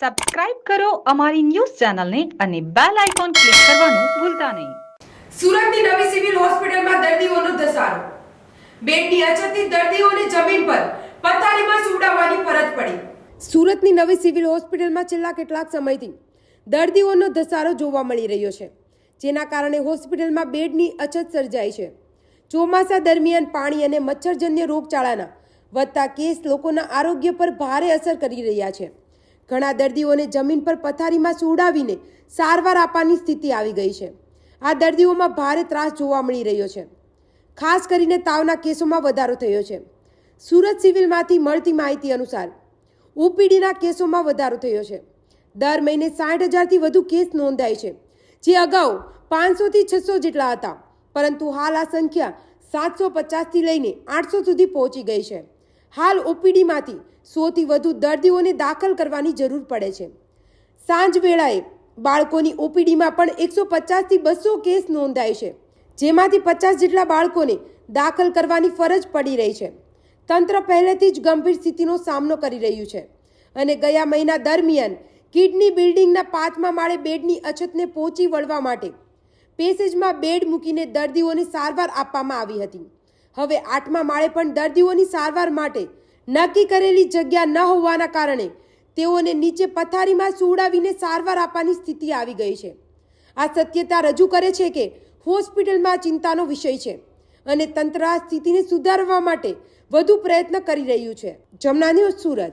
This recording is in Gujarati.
સબસ્ક્રાઇબ કરો અમારી ન્યૂઝ ચેનલને અને બેલ આઇકોન ક્લિક કરવાનું ભૂલતા નહીં. સુરતની નવી સિવિલ હોસ્પિટલમાં દર્દીઓનો ધસારો. બેડની અછતથી દર્દીઓને જમીન પર પથારીમાં સુવડાવવાની ફરજ પડી. સુરતની નવી સિવિલ હોસ્પિટલમાં છેલ્લા કેટલાક સમયથી દર્દીઓનો ધસારો જોવા મળી રહ્યો છે જેના કારણે હોસ્પિટલમાં બેડની અછત સર્જાઈ છે. ચોમાસા દરમિયાન પાણી અને મચ્છરજન્ય રોગચાળાના વધતા કેસ લોકોના આરોગ્ય પર ભારે અસર કરી રહ્યા છે. ઘણા દર્દીઓને જમીન પર પથારીમાં સુવડાવીને સારવાર આપવાની સ્થિતિ આવી ગઈ છે. આ દર્દીઓમાં ભારે ત્રાસ જોવા મળી રહ્યો છે. ખાસ કરીને તાવના કેસોમાં વધારો થયો છે. સુરત સિવિલમાંથી મળતી માહિતી અનુસાર ઓપીડીના કેસોમાં વધારો થયો છે. દર મહિને સાઠ હજારથી વધુ કેસ નોંધાય છે, જે અગાઉ પાંચસોથી છસો જેટલા હતા, પરંતુ હાલ આ સંખ્યા સાતસો પચાસથી લઈને આઠસો સુધી પહોંચી ગઈ છે. હાલ ઓપીડીમાંથી સોથી વધુ દર્દીઓને દાખલ કરવાની જરૂર પડે છે. સાંજ વેળાએ બાળકોની ઓપીડીમાં પણ એકસો પચાસથી બસો કેસ નોંધાય છે, જેમાંથી પચાસ જેટલા બાળકોને દાખલ કરવાની ફરજ પડી રહી છે. તંત્ર પહેલેથી જ ગંભીર સ્થિતિનો સામનો કરી રહ્યું છે અને ગયા મહિના દરમિયાન કિડની બિલ્ડિંગના પાંચમા માળે બેડની અછતને પહોંચી વળવા માટે પેસેજમાં બેડ મૂકીને દર્દીઓને સારવાર આપવામાં આવી હતી. હવે આઠમા માળે પણ દર્દીઓની સારવાર માટે નક્કી કરેલી જગ્યા ન હોવાના કારણે તેઓને નીચે પથારીમાં સુવડાવીને સારવાર આપવાની સ્થિતિ આવી ગઈ છે. આ સત્યતા રજૂ કરે છે કે હોસ્પિટલમાં ચિંતાનો વિષય છે અને તંત્ર આ સ્થિતિને સુધારવા માટે વધુ પ્રયત્ન કરી રહ્યું છે. જમનાની સુરત.